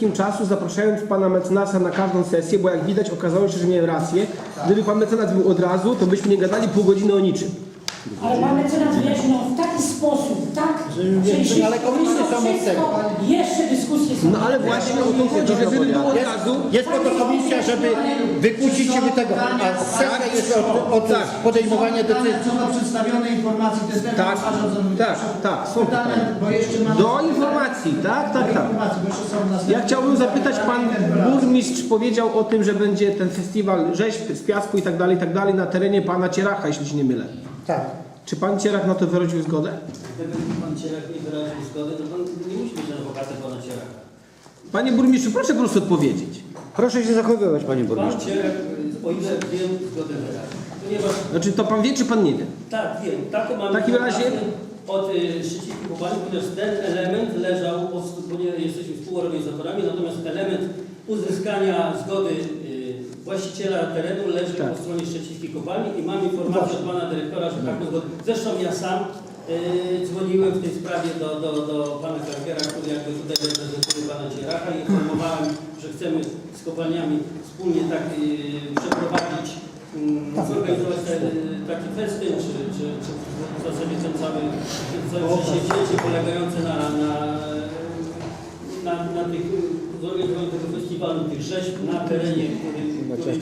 wszystkim czasu, zapraszając pana mecenasa na każdą sesję, bo jak widać okazało się, że miałem rację. Gdyby pan mecenas był od razu, to byśmy nie gadali pół godziny o niczym. Ale pan mecenas wyjaśnił w taki sposób, tak? wiem, jeśli ale komisje to są od wszystko, tego. Jeszcze dyskusje są. No ale właśnie o to chodzi, że gdyby było od razu, Jest po to komisja, żeby wykłócić się tego, a sesja jest od, od Tak. podejmowania decyzji. Co do przedstawionej informacji, to jest ten Tak, uważam za tak, tak, są pytania, bo jeszcze mamy... do informacji, tak, tak, tak. informacji, bo jeszcze są następne... Ja chciałbym zapytać, pan burmistrz powiedział o tym, że będzie ten festiwal rzeźb z piasku i tak dalej, i tak dalej na terenie pana Cieracha, jeśli się nie mylę. Tak. Czy pan Cierach na to wyraził zgodę? Gdyby pan Cierak nie wyraził zgody, to pan nie musi być adwokatem pana Cieraka. Panie burmistrzu, proszę po prostu odpowiedzieć. Proszę się zachowywać, panie Pan burmistrzu. Cierak, o ile wiem, zgodę wyraził. Ponieważ, Znaczy to pan wie, czy pan nie wie? tak, wiem, taką mam W takim razie- od y, Szczecińskiej Kopalni, ponieważ ten element leżał, po prostu, ponieważ jesteśmy współorganizatorami, natomiast element uzyskania zgody właściciela terenu leży Tak. po stronie Szczecińskiej Kopalni i mam informację od pana dyrektora, że taką zgodę. Zresztą ja sam y, dzwoniłem w tej sprawie do, do, do pana Kargiera, który jakby tutaj reprezentuje pana Cieracha i informowałem, że chcemy z kopalniami wspólnie tak y, przeprowadzić, y, zorganizować te, y, taki festyn, czy, czy, czy w zasadzie ten cały, całe przedsięwzięcie polegające na, na, na, na tych, zorganizowaniu tego festiwalu, tych rzeźb na terenie, który, który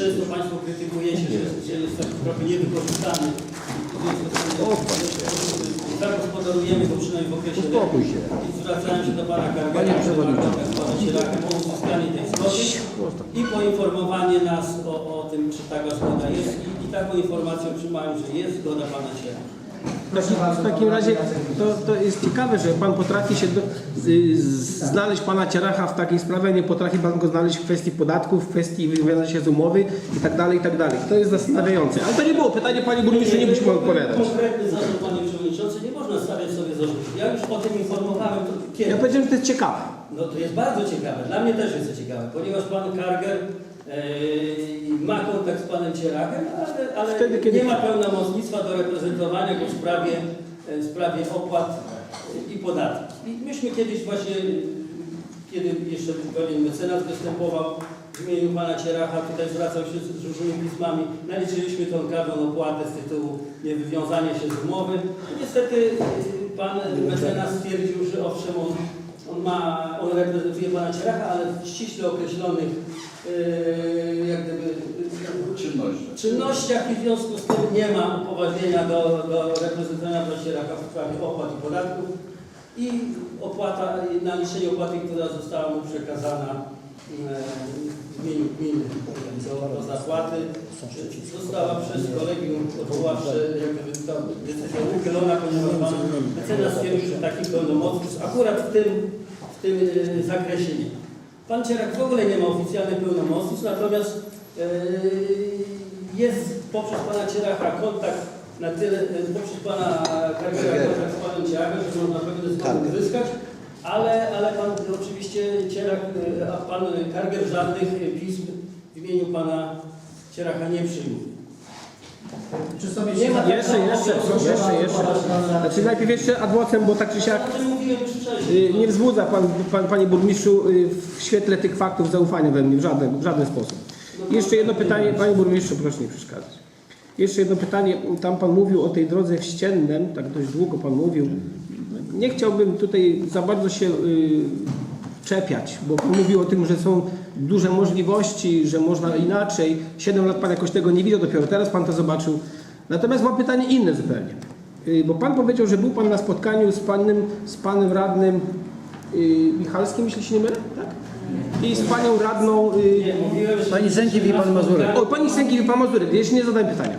często Państwo krytykujecie, że, że jest tak trochę niewykorzystany. Zagospodarujemy go przynajmniej w okresie Uspokój się. I zwracałem się do Pana Kargera, Panie Przewodniczący. Pana Cielaka o uzyskanie tej zgody i poinformowanie nas o, o tym, czy taka zgoda jest. I, taką informację otrzymałem, że jest zgoda Pana Cielaka. W takim, w takim razie to, to jest ciekawe, że pan potrafi się do, z- znaleźć pana Cieracha w takiej sprawie, nie potrafi pan go znaleźć w kwestii podatków, w kwestii wywiązania się z umowy i tak dalej, i tak dalej. To jest zastanawiające. Ale to nie było pytanie, panie burmistrzu, nie pan odpowiadać. Konkretny zarzut, Panie Przewodniczący, nie można stawiać sobie zarzutu. Ja już o tym informowałem to Ja powiedziałem, że to jest ciekawe. No to jest bardzo ciekawe. Dla mnie też jest to ciekawe, ponieważ Pan Karger ma kontakt z Panem Cierakiem, ale, ale Wtedy, kiedy- nie ma pełnomocnictwa do reprezentowania go w sprawie, w sprawie opłat i podatków. I myśmy kiedyś właśnie, kiedy jeszcze pewien mecenas występował w imieniu Pana Cieracha, tutaj zwracał się z różnymi pismami, naliczyliśmy tą kawę opłatę z tytułu niewywiązania się z umowy. Niestety e, Pan mecenas stwierdził, że owszem, on on ma, on reprezentuje pana Cieracha, ale w ściśle określonych yy, jak gdyby Czynnościach. czynnościach i w związku z tym nie ma upoważnienia do, do reprezentowania pana Cieracha w sprawie opłat i podatków i opłata, naliczenie opłaty, która została mu przekazana yy, w imieniu gminy do, do zapłaty, została przez kolegium odwoławcze decyzja uchylona, ponieważ pan mecenas stwierdził, że takich pełnomocnictw akurat w tym, w tym e, zakresie nie. Pan Cierak w ogóle nie ma oficjalnych pełnomocnictw, natomiast e, jest poprzez pana Cieracha kontakt na tyle, e, poprzez pana Kargera kontakt z panem Cierakiem, że można pewne zgody uzyskać, ale, ale pan oczywiście Cierak, e, a pan Karger żadnych pism w imieniu pana Cieracha nie przyjmuje. Czy sobie Nie ma- Jeszcze, jeszcze, jeszcze, jeszcze. Znaczy najpierw jeszcze adwocem, bo tak czy siak y, nie wzbudza pan, pan, panie burmistrzu, y, w świetle tych faktów zaufania we mnie w żaden, w żaden sposób. Jeszcze jedno pytanie, panie burmistrzu, proszę nie przeszkadzać. Jeszcze jedno pytanie, tam pan mówił o tej drodze wściennem, tak dość długo pan mówił. Nie chciałbym tutaj za bardzo się y, czepiać, bo pan mówił o tym, że są duże możliwości, że można inaczej. Siedem lat pan jakoś tego nie widział, dopiero teraz pan to zobaczył. Natomiast mam pytanie inne zupełnie. Y, Bo pan powiedział, że był pan na spotkaniu z panem, z panem radnym y, Michalskim, jeśli się nie mylę, tak? I z panią radną. y, Nie, mówiłem. Pani Sędziew i pan Mazurek. o, pani Sękiewicz, pan Mazurek, jeśli nie zadałem pytania.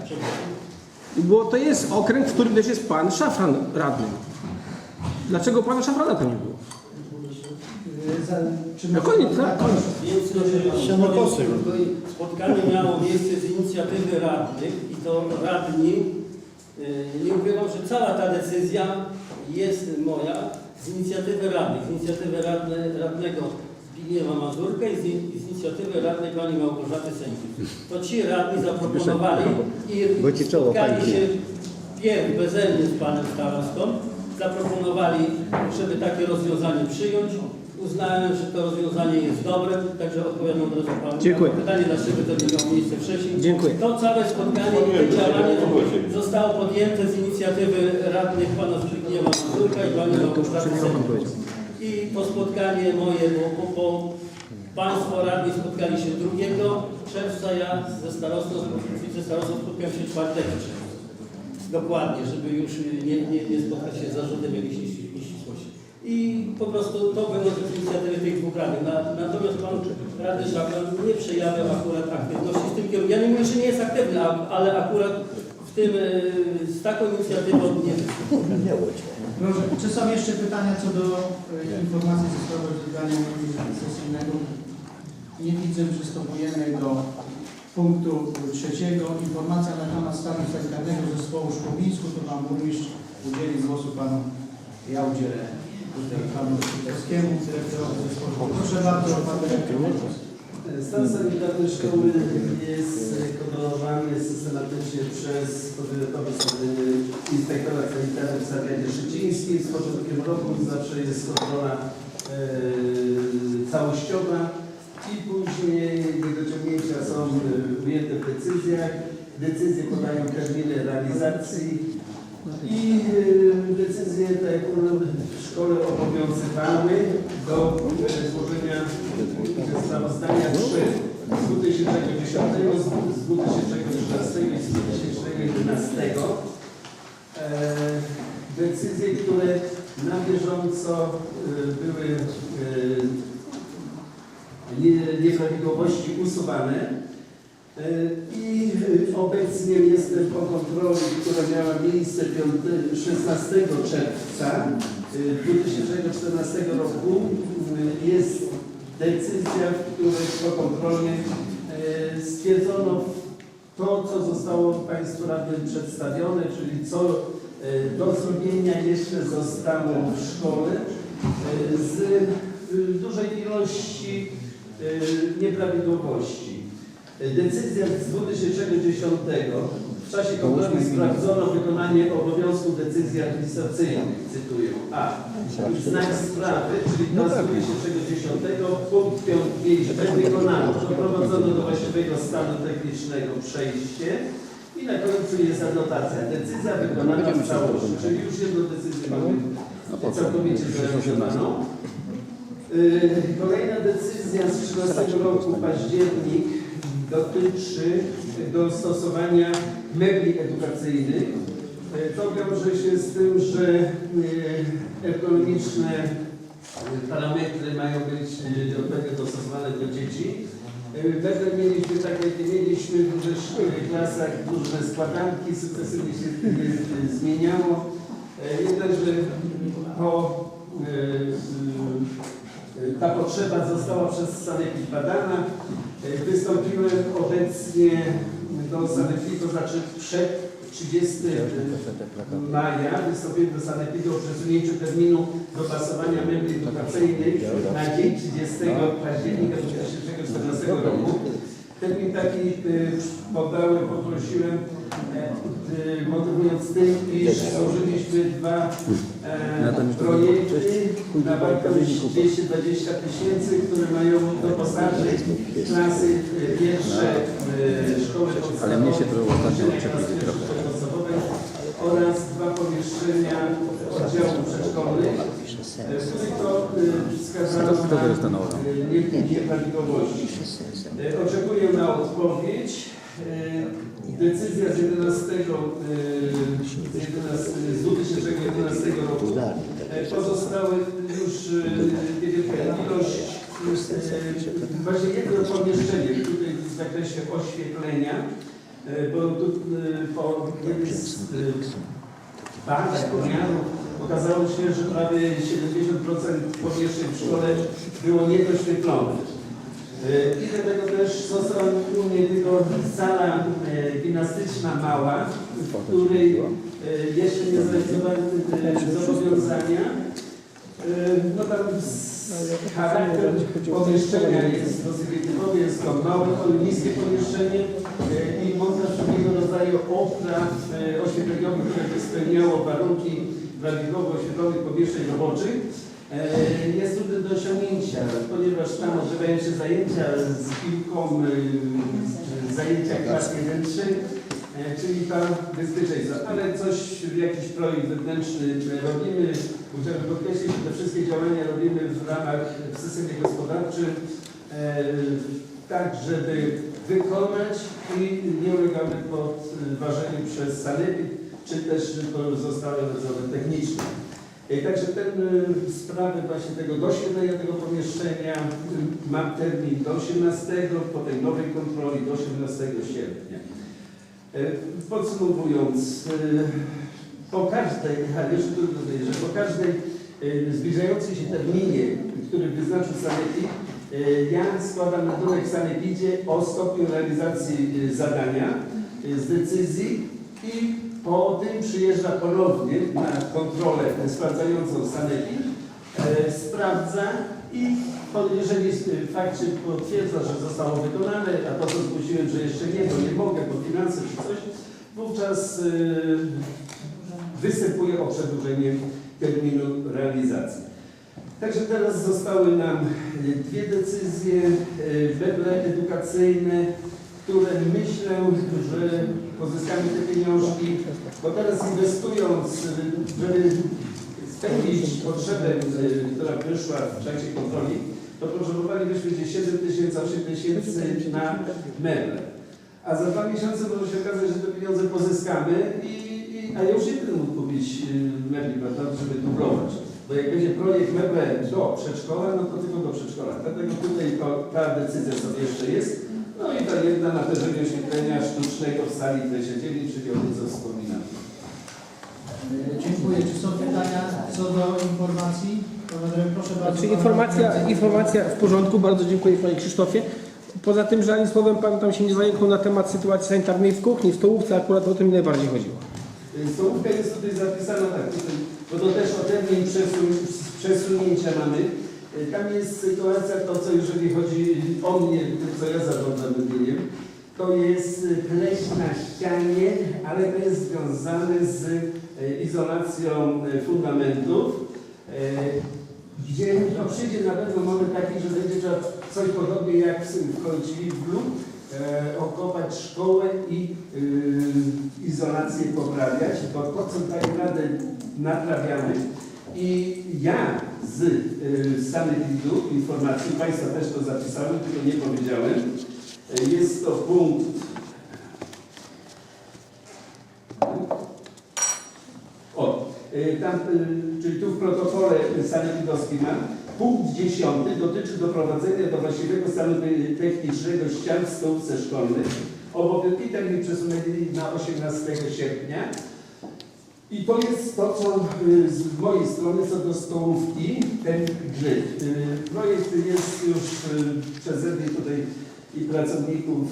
Bo to jest okręg, w którym też jest pan Szafran radnym. Dlaczego pana Szafrana tam nie było? No koniec, tak? Koniec. Więc Siano poseł. spotkanie miało miejsce z inicjatywy radnych i to radni, e, nie ukrywam, że cała ta decyzja jest moja z inicjatywy radnych, z inicjatywy radne, radnego Zbigniewa Mazurka i z, z inicjatywy radnej pani Małgorzaty Sędziów. To ci radni zaproponowali i spotkali się pierw beze mnie z panem starostą, zaproponowali, żeby takie rozwiązanie przyjąć. Uznałem, że to rozwiązanie jest dobre, także odpowiadam od razu panu. Dziękuję. Pytanie, dlaczego to nie miało miejsce wcześniej. Dziękuję. To całe spotkanie i działanie zostało podjęte z inicjatywy radnych pana Zbigniewa Mazurka i pani Małgorzaty. I to spotkanie moje, bo, bo, bo Państwo radni spotkali się 2 czerwca, ja ze starostą, z wicestarostą spotkałem się 4 czerwca. Dokładnie, żeby już nie, nie, nie spotkać się z zarzutem nieścisłości. I po prostu to było z inicjatywy tych dwóch radnych. Na, natomiast pan radny Szafran nie przejawiał akurat aktywności w tym kierunku. Ja nie mówię, że nie jest aktywny, ale akurat w tym, e, z taką inicjatywą nie Proszę, czy są jeszcze pytania co do e, informacji ze sprawozdania sesyjnego? Nie widzę, przystępujemy do punktu trzeciego. Informacja na temat stanu sanitarnego zespołu Szkowińsku. To Pan Burmistrz udzieli głosu Panu, ja udzielę tutaj Panu Szybkowskiemu, dyrektorowi zespołu. Proszę bardzo, Pan Dyrektor. Stan sanitarny szkoły jest kontrolowany systematycznie przez powiatowy inspektora sanitarnego w Zawiadzie Szycińskim. Z początkiem roku zawsze jest kontrola e, całościowa i później niedociągnięcia są ujęte w decyzjach. Decyzje podają terminy realizacji i e, decyzje te jak szkole obowiązywały do e, złożenia e, sprawozdania trzy z 2010, z 2013 i z 2011. E, Decyzje, które na bieżąco były nie- nieprawidłowości usuwane. E, I e, obecnie jestem po kontroli, która miała miejsce 5, 16 czerwca e, 2014 roku. E, Jest decyzja, w której pokontrolnie e, stwierdzono to, co zostało Państwu radnym przedstawione, czyli co e, do zrobienia jeszcze zostało w szkole e, z e, dużej ilości e, nieprawidłowości. Decyzja z 2010 w czasie kontroli sprawdzono wykonanie obowiązków decyzji administracyjnych, cytuję. A. Znak sprawy, czyli to z 2010 punkt 5 wykonano. Doprowadzono do właściwego stanu technicznego przejście i na końcu jest anotacja. Decyzja wykonana w całości, czyli już jedną decyzję mamy całkowicie zrealizowaną. Yy, Kolejna decyzja z 13 roku październik dotyczy dostosowania mebli edukacyjnych. Yy, To wiąże się z tym, że yy, ergonomiczne yy, parametry mają być odpowiednio dostosowane do dzieci. Będę mieliśmy, tak jak mieliśmy w dużych klasach, różne składanki, sukcesywnie się zmieniało. Jednakże po ta potrzeba została przez Sanepid badana. E, Wystąpiłem obecnie do Sanepidu, to znaczy przed 30 maja wystąpiłem do Sanepidu o przesunięciu terminu dopasowania mebli edukacyjnych na dzień 30 października 2014 roku. Termin taki y, podałem, poprosiłem, e, y, motywując tym, iż złożyliśmy dwa e, projekty na wartość 220 tysięcy, które mają doposażyć klasy y, pierwsze y, szkoły podstawowej, Ale mnie się to ostatnio podstawowej oraz dwa pomieszczenia oddziału przedszkolnych, e, których to y, wskazano na nie- nieprawidłowości. E, Oczekuję na odpowiedź. E, Decyzja z 11, e, z 11 z 2011 roku. Pozostały już niewielka ilość, właśnie jedno pomieszczenie tutaj w zakresie oświetlenia, bo tu po jednym z badań, pomiarów okazało się, że prawie 70% pomieszczeń w szkole było niedoświetlonych. E, I dlatego też została u mnie tylko sala e, gimnastyczna mała, w której e, jeszcze nie zrealizowałem zobowiązania. No tam charakter pomieszczenia jest dosyć typowy, jest to małe, niskie pomieszczenie i montaż wszelkiego rodzaju e, oświetleniowych, które spełniało warunki prawidłowo oświetlonych pomieszczeń roboczych. E, Jest trudny do osiągnięcia, ponieważ tam odbywają się zajęcia z piłką, e, zajęcia klas 1-3, e, czyli tam bezpieczeństwo. Ale coś, jakiś projekt wewnętrzny robimy, chciałbym podkreślić, że te wszystkie działania robimy w ramach, w systemie gospodarczym, tak żeby wykonać i nie ulegamy pod e, ważeniu przez sanepid, czy też pozostałe nadzory techniczne. E, Także ten y, sprawy właśnie tego doświetlenia tego pomieszczenia y, mam termin do 18, po tej nowej kontroli do 18 sierpnia. E, Podsumowując, po każdej, a jeszcze tu że po każdej zbliżającej się terminie, który wyznaczył Sanepid, ja składam meldunek w Sanepidzie o stopniu realizacji zadania z decyzji i po tym przyjeżdża ponownie na kontrolę sprawdzającą sanepid, e, sprawdza i jeżeli e, fakt się potwierdza, że zostało wykonane, a co zgłosiłem, że jeszcze nie, bo nie mogę, bo finanse czy coś, wówczas e, występuje o przedłużenie terminu realizacji. Także teraz zostały nam dwie decyzje, weble edukacyjne, które myślę, że pozyskamy te pieniążki, bo teraz inwestując, żeby spełnić potrzebę, y, która wyszła w czasie kontroli, to potrzebowalibyśmy gdzieś 7 tysięcy, 8 tysięcy na meble. A za dwa miesiące może się okazać, że te pieniądze pozyskamy, i, i, a ja już nie będę mógł kupić y, mebli, żeby dublować. Bo jak będzie projekt meble do przedszkola, no to tylko do przedszkola. Dlatego tutaj to, ta decyzja sobie jeszcze jest. No i ta jedna natężenie oświetlenia sztucznego w sali, której się dzieli, czyli o tym, co wspominam. E, Dziękuję. Czy są pytania co do informacji? Proszę bardzo. Znaczy pan informacja, informacja w porządku, bardzo dziękuję Panie Krzysztofie. Poza tym, że ani słowem Pan tam się nie zająknął na temat sytuacji sanitarnej w kuchni, w stołówce, akurat o tym mi najbardziej chodziło. Y, Stołówka jest tutaj zapisana tak, bo to też o termin przesun przesunięcia mamy. Y, Tam jest sytuacja, to co jeżeli chodzi o mnie, co ja zarządzam wymieniem, to jest y, pleś na ścianie, ale to jest związane z y, izolacją fundamentów, gdzie no, przyjdzie na pewno moment taki, że będzie trzeba coś podobnie jak w Kołciwlu, e, okopać szkołę i izolację poprawiać, bo to, co daje radę, naprawiamy. I ja z y, sanepidu informacji, Państwa też to zapisałem, tylko nie powiedziałem, jest to punkt o, y, tam, y, czyli tu w protokole sanepidowskim mam, punkt 10 dotyczy doprowadzenia do właściwego stanu technicznego ścian w stołówce szkolnej. Obowiązki termin przesunęli na 18 sierpnia. I to jest to, co y, z mojej strony co do stołówki, ten grzyb. Y, Projekt jest już y, przeze mnie tutaj i pracowników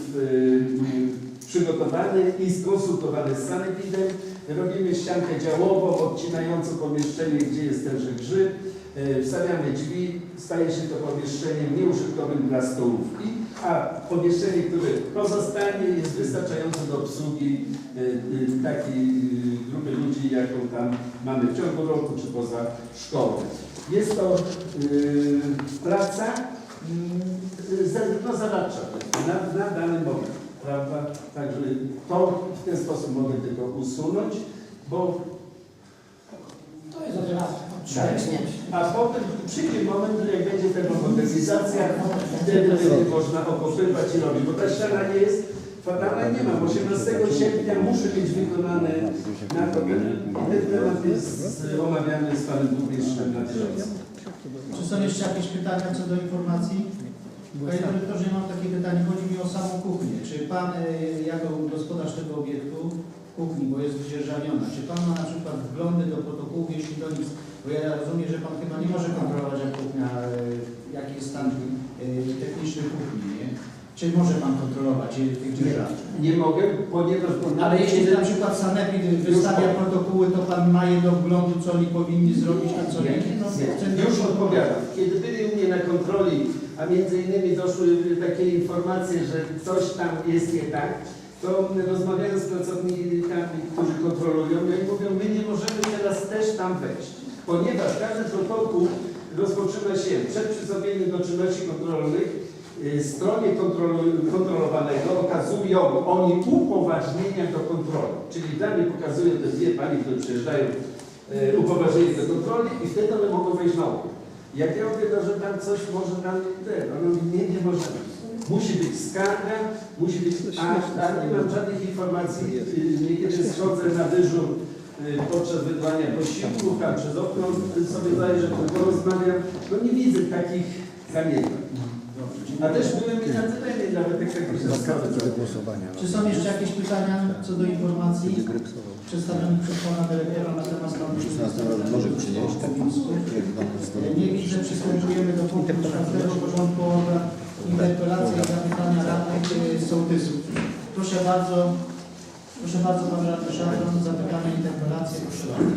przygotowany i skonsultowany z sanepidem. Robimy ściankę działową, odcinającą pomieszczenie, gdzie jest tenże grzyb. Wstawiamy drzwi, staje się to pomieszczeniem nieużytkowym dla stołówki, a pomieszczenie, które pozostanie, jest wystarczające do obsługi takiej grupy ludzi, jaką tam mamy w ciągu roku czy poza szkołą. Jest to e, praca mm, no, zaradcza na, na dany moment, prawda? Także to w ten sposób mogę tylko usunąć, bo To jest od razu. a potem przyjdzie moment, jak będzie termomodernizacja, wtedy będzie można okopywać i robić, bo ta ściana nie jest fatalna, nie mam. 18 sierpnia muszę mieć wykonane na. I ten temat jest omawiany z panem burmistrzem na bieżąco. Czy są jeszcze jakieś pytania co do informacji? Panie dyrektorze, mam takie pytanie. Chodzi mi o samą kuchnię. Czy pan, e, jako gospodarz tego obiektu, kuchni, bo jest wydzierżawiona, czy pan ma na przykład wglądy do protokołów, jeśli do nic, bo ja rozumiem, że pan chyba nie może kontrolować, jak kuchnia, e, jaki jest stan e, techniczny kuchni, nie? Czy może pan kontrolować e, tych dzierżaw? Nie mogę, ponieważ... Ale jeśli na przykład sanepid wystawia protokoły, to pan ma je do wglądu, co oni powinni zrobić, a co nie? Nie, już odpowiadam. Kiedy byli u mnie na kontroli, a między innymi doszły takie informacje, że coś tam jest nie tak, to rozmawiałem z pracownikami, którzy kontrolują, no i mówią, my nie możemy teraz też tam wejść, ponieważ każdy protokół rozpoczyna się przed przystąpieniem do czynności kontrolnych y, stronie kontrolu- kontrolowanego okazują oni upoważnienia do kontroli. Czyli dla mnie pokazują te dwie pani, które przyjeżdżają y, upoważnienie do kontroli i wtedy one mogą wejść na obiekt. Jak ja mówię, no, że tam coś może tam ten, ona mówi, nie, nie może być. Musi być skarga, musi być, a, a nie mam żadnych informacji, y, niekiedy schodzę na dyżur y, podczas wydawania posiłków, tam przez okno sobie zdaję, że porozmawiam, no nie widzę takich zamienień. A też byłem terenie, nawet jak tak Czy są jeszcze jakieś pytania co do informacji przedstawionych przez Pana Dyrektora na temat stanu Może przynieść Nie widzę, przystępujemy do punktu czwartego porządku obrad. Interpelacja i zapytania radnych y, sołtysów. Proszę bardzo, proszę bardzo Pan Radny Szafron, zapytania, interpelacje, proszę bardzo.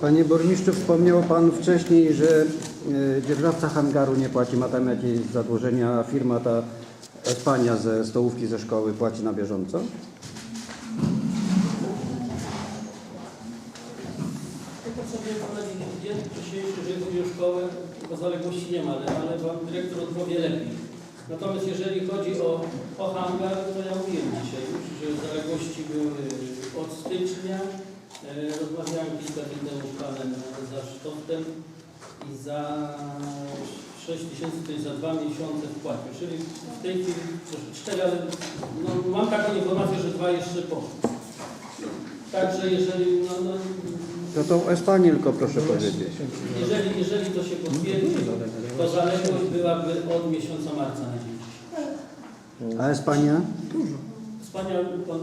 Panie burmistrzu, wspomniał Pan wcześniej, że e, dzierżawca hangaru nie płaci, ma tam jakieś zadłużenia, firma ta Espania ze stołówki ze szkoły płaci na bieżąco? Szkołę, bo zaległości nie ma, ale, Pan Dyrektor odpowie lepiej. Natomiast jeżeli chodzi o, o hangar, to ja mówiłem dzisiaj już, że zaległości były od stycznia. E, Rozmawiałem kilka dni temu z Panem Zasztoftem i za 6 tysięcy, to jest za dwa miesiące wpłacił. Czyli w tej chwili proszę, cztery, ale no, mam taką informację, że dwa jeszcze poszły. Także jeżeli, no, no, To tą Espanię tylko proszę powiedzieć. jeżeli, jeżeli to się potwierdzi, to zaległość byłaby od miesiąca marca na dzień dzisiejszy. A Espania? Wspaniały pan,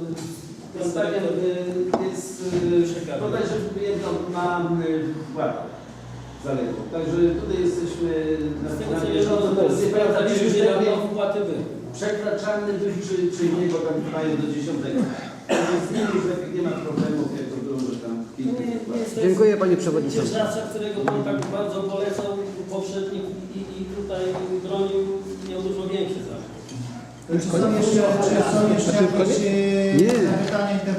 pan Stadion dyrektor y, jest y, przekaże. bodajże jedną na y, wkład zaległą. Także tutaj jesteśmy na, tego na co bieżąco. sprawdzaliśmy wpłaty były. przekraczalny być, czy, czy nie, bo tam trwają do 10. Więc z nimi lepiej nie ma problemów, jak to było, że tam kilku Nie, nie wkładów. jest Dziękuję Panie Przewodniczący. Dzierżawca, którego Pan tak bardzo polecał, poprzednik i, i tutaj bronił, miał dużo większy. Czy są jeszcze, czy są jeszcze jakieś Nie.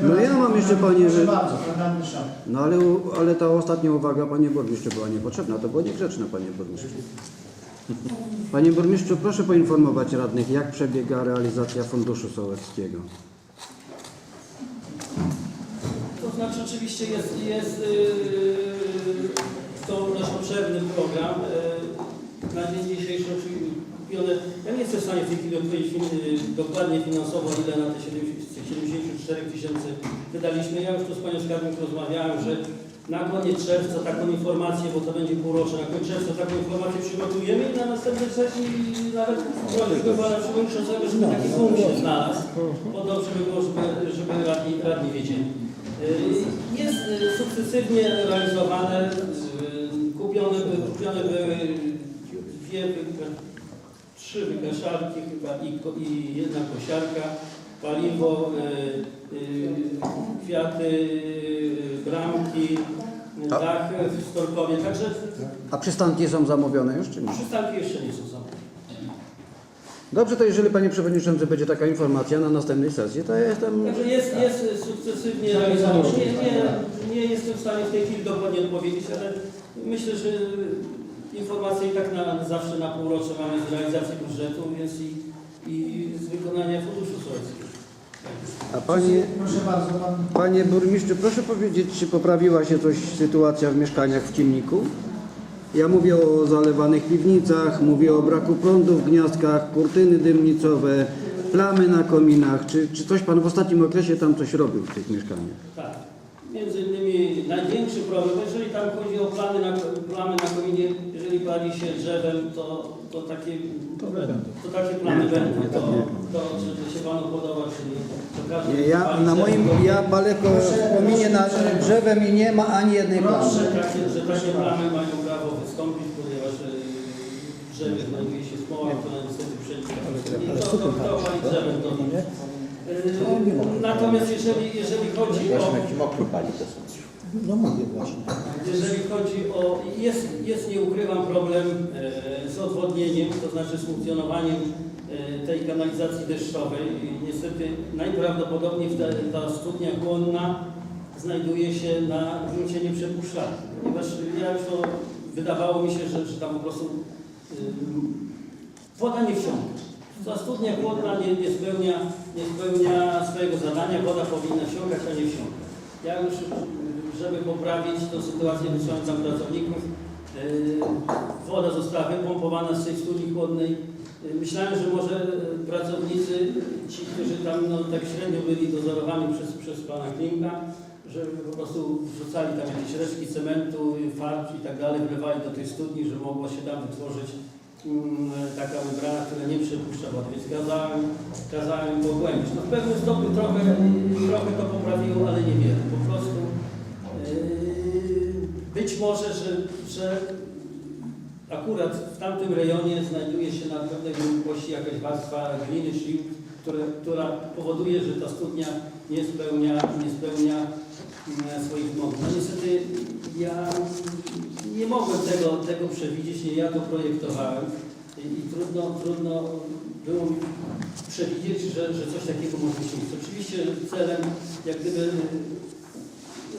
No ja mam jeszcze, panie, Proszę że- bardzo, Pan Radny. No ale, ale ta ostatnia uwaga Panie Burmistrzu była niepotrzebna. To było niegrzeczne Panie Burmistrzu. Panie Burmistrzu, proszę poinformować radnych, jak przebiega realizacja Funduszu Sołeckiego. To znaczy oczywiście jest, jest yy, to nasz obszerny program. Yy, na dzień dzisiejszy oczywiście kupione, ja nie jestem w stanie w tej chwili odpowiedzieć yy, dokładnie finansowo, ile na te 70 z tych 74 tysięcy wydaliśmy. Ja już tu z Panią Skarbnik rozmawiałem, że na koniec czerwca taką informację, bo to będzie półrocze, na koniec czerwca taką informację przygotujemy i na następnej sesji nawet prosiłbym Pana Przewodniczącego, żeby taki punkt się znalazł, bo dobrze by było, żeby, żeby radni, radni wiedzieli. Y, Jest y, sukcesywnie realizowane, y, kupione, kupione były dwie, trzy wykaszarki chyba i, i jedna kosiarka, paliwo, y, y, kwiaty, y, bramki, y, dach w Storkowie, także A przystanki są zamówione już czy nie? przystanki jeszcze nie są zamówione. Dobrze, to jeżeli Panie Przewodniczący będzie taka informacja na następnej sesji, to ja jestem... Także jest, jest sukcesywnie realizowane. Nie, nie, nie jestem w stanie w tej chwili dokładnie odpowiedzieć, ale myślę, że informacje i tak na, zawsze na półrocze mamy z realizacji budżetu, więc i, i z wykonania funduszu sołeckiego. A Panie... Proszę bardzo, Pan Panie burmistrzu, proszę powiedzieć, czy poprawiła się coś sytuacja w mieszkaniach w Ciemniku? Ja mówię o zalewanych piwnicach, mówię o braku prądu w gniazdkach, kurtyny dymnicowe, plamy na kominach. Czy, czy coś Pan w ostatnim okresie tam coś robił w tych mieszkaniach? Tak. Między innymi największy problem, jeżeli tam chodzi o plamy na, plamy na kominie, jeżeli pali się drzewem, to, to, takie, to takie plamy będą. To, to czy się Panu podoba, czy nie. To każdy Nie, ja na drzewem, moim, to- ja palę ko- kominie nad drzewem i nie ma ani jednej plamy. Proszę, takie, że takie plamy mają prawo wystąpić, ponieważ w drzewie znajduje się smoła, która niestety. I to, to, to pali drzewem to nie. E, Natomiast jeżeli, jeżeli chodzi o... to są. No mówię właśnie. Jeżeli chodzi o... Jest, jest nie ukrywam, problem e, z odwodnieniem, to znaczy z funkcjonowaniem e, tej kanalizacji deszczowej. Niestety najprawdopodobniej ta, ta studnia chłonna znajduje się na gruncie nieprzepuszczalnym, ponieważ ja już to wydawało mi się, że, że tam po prostu ym, woda nie wsiąka. Ta studnia chłodna nie, nie, spełnia, nie spełnia swojego zadania, woda powinna wsiąkać, a nie wsiąka. Ja już, żeby poprawić tę sytuację, wysłałem tam pracowników. Yy, Woda została wypompowana z tej studni chłodnej. Yy, Myślałem, że może yy, pracownicy, ci, którzy tam no, tak średnio byli dozorowani przez, przez pana Klimka, że po prostu wrzucali tam jakieś resztki cementu, farb i tak dalej, wlewali do tej studni, że mogło się tam wytworzyć taka membrana, która nie przepuszcza wody, więc kazałem, kazałem pogłębić. No w pewnym stopniu trochę, trochę to poprawiło, ale niewiele. Po prostu yy, być może, że, że akurat w tamtym rejonie znajduje się na pewnej głębokości jakaś warstwa gliny, które, która powoduje, że ta studnia nie spełnia, nie spełnia mm, swoich wymogów. No niestety ja nie mogłem tego, tego przewidzieć, nie ja to projektowałem i, trudno, trudno było mi przewidzieć, że, że coś takiego może się miejsce. Oczywiście celem jak gdyby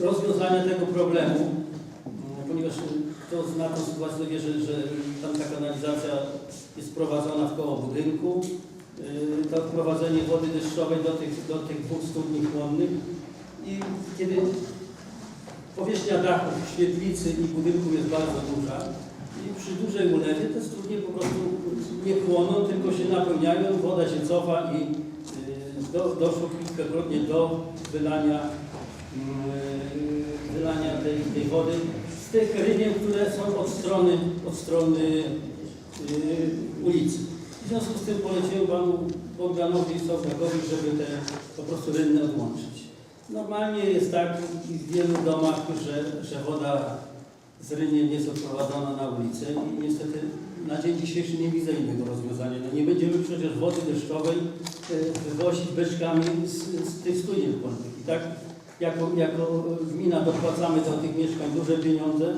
rozwiązania tego problemu, mm, ponieważ kto zna tą sytuację, wie, że, że tam ta kanalizacja jest prowadzona w koło budynku. Yy, To wprowadzenie wody deszczowej do tych, do tych dwóch studni chłonnych i kiedy powierzchnia dachu, świetlicy i budynku jest bardzo duża i przy dużej ulewie te studnie po prostu nie chłoną, tylko się napełniają, woda się cofa i yy, do, doszło kilkakrotnie do wylania, yy, wylania tej, tej wody z tych rybien, które są od strony, od strony yy, ulicy. W związku z tym poleciłem panu Bogdanowi Sołtakowi, żeby te po prostu rynne odłączyć. Normalnie jest tak w wielu domach, że, że woda z rynien jest odprowadzana na ulicę i niestety na dzień dzisiejszy nie widzę innego rozwiązania. No nie będziemy przecież wody deszczowej e, wywozić beczkami z, z tych studni wodnych. I tak jako, jako gmina dopłacamy do tych mieszkań duże pieniądze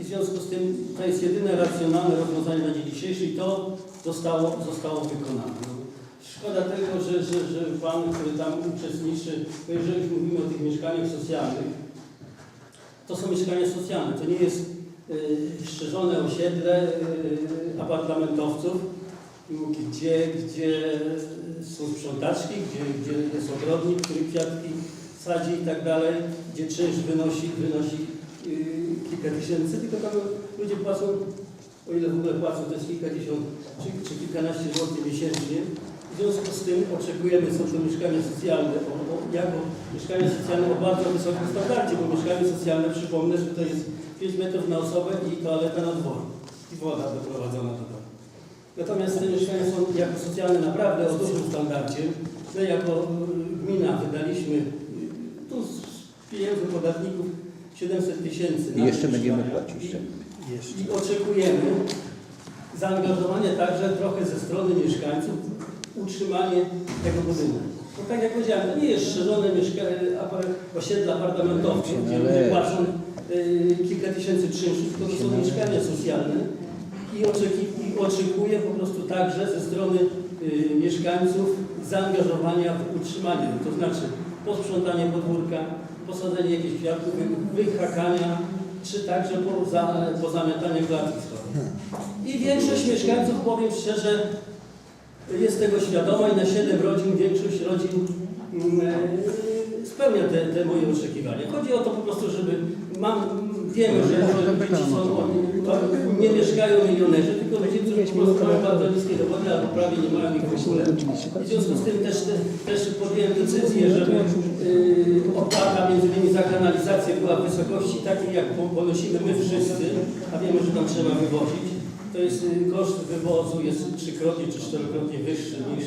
i w związku z tym to jest jedyne racjonalne rozwiązanie na dzień dzisiejszy i to zostało, zostało wykonane. Szkoda tego, że, że, że Pan, który tam uczestniczy, jeżeli już mówimy o tych mieszkaniach socjalnych, to są mieszkania socjalne, to nie jest y, szczerzone osiedle y, apartamentowców, gdzie, gdzie są sprzątaczki, gdzie, gdzie jest ogrodnik, który kwiatki sadzi i tak dalej, gdzie czynsz wynosi, wynosi y, kilka tysięcy, tylko tam ludzie płacą, o ile w ogóle płacą, to jest kilkadziesiąt czy, czy kilkanaście złotych miesięcznie. W związku z tym oczekujemy, są to mieszkania socjalne, o, o, jako mieszkania socjalne o bardzo wysokim standardzie, bo mieszkanie socjalne, przypomnę, że to jest 5 metrów na osobę i toaleta na dworze i woda doprowadzona do domu. Natomiast te mieszkania są jako socjalne naprawdę o dużym standardzie. My jako y, gmina wydaliśmy y, tu z pieniędzy podatników 700 tysięcy. I jeszcze będziemy płacić. I, I oczekujemy zaangażowanie także trochę ze strony mieszkańców utrzymanie tego budynku. Bo tak jak powiedziałem, to nie jest szerzone mieszka- apar- osiedle apartamentowców, gdzie ludzie płacą y, kilka tysięcy czynszów, to są mieszkania socjalne. I, oczeki, oczekuję po prostu także ze strony y, mieszkańców zaangażowania w utrzymanie, to znaczy posprzątanie podwórka, posadzenie jakichś kwiatków, wy- wyhakania, czy także po, za, pozamiatanie klatki. Schodowej. I większość mieszkańców, powiem szczerze, jest tego świadoma i na 7 rodzin, większość rodzin mm, e, spełnia te, te moje oczekiwania. Chodzi o to po prostu, żeby mam, wiemy, że, dzieci są, to nie mieszkają milionerzy, tylko ludzie, którzy po prostu mają bardzo niskie dochody albo prawie nie mają ich w ogóle. I w związku z tym też, też podjąłem decyzję, żeby yy, opłata między innymi za kanalizację była w wysokości takiej, jak po- ponosimy my wszyscy, a wiemy, że tam trzeba wywozić. To jest y, koszt wywozu jest trzykrotnie czy czterokrotnie wyższy niż,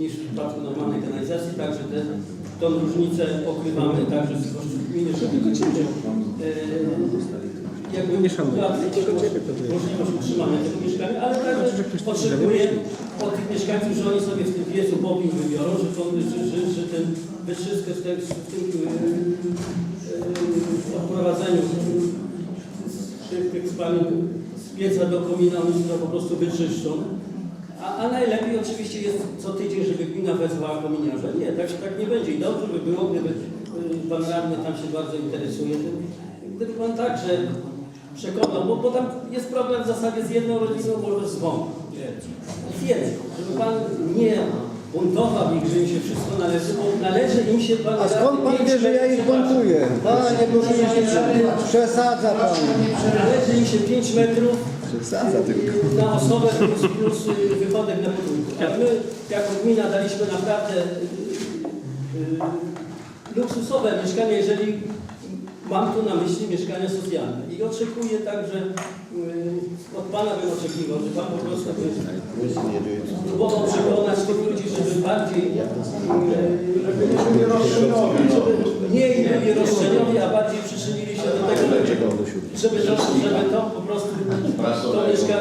niż w przypadku normalnej kanalizacji, także te, tą różnicę pokrywamy także z kosztów gminy, żeby yy, jakby Nie szanuję. ułatwić możliwość- możliwość utrzymania tego mieszkania, ale także oczekuję od tych mieszkańców, że oni sobie w tym piecu popiół wybiorą, że, to, że, że, że ten wytrzyskę w tym yy, yy, odprowadzeniu tych spalin z pieca do komina to po prostu wyczyszczą. A, a najlepiej oczywiście jest co tydzień, żeby gmina wezwała kominiarza. Nie, tak, tak nie będzie. I dobrze by było, gdyby y, pan radny tam się bardzo interesuje, gdyby pan także przekonał, bo, bo tam jest problem w zasadzie z jedną rodziną, może z dwoma. Z jedną, żeby pan nie buntował ich, że im się wszystko należy, bo należy im się pan A skąd pan wie, że ja ich buntuję? Panie burmistrzu, przesadza pan. Należy im się 5 metrów na osobę plus, plus y, wychodek na podwórku. A my jako gmina daliśmy naprawdę y, y, luksusowe mieszkania, jeżeli mam tu na myśli mieszkania socjalne. I oczekuję także, y, od Pana bym oczekiwał, że Pan po prostu by próbował przekonać tych ludzi, żeby bardziej y, żeby mniej byli roszczeniowi, a bardziej przyczynili się do tego, żeby to, żeby to po prostu to mieszka,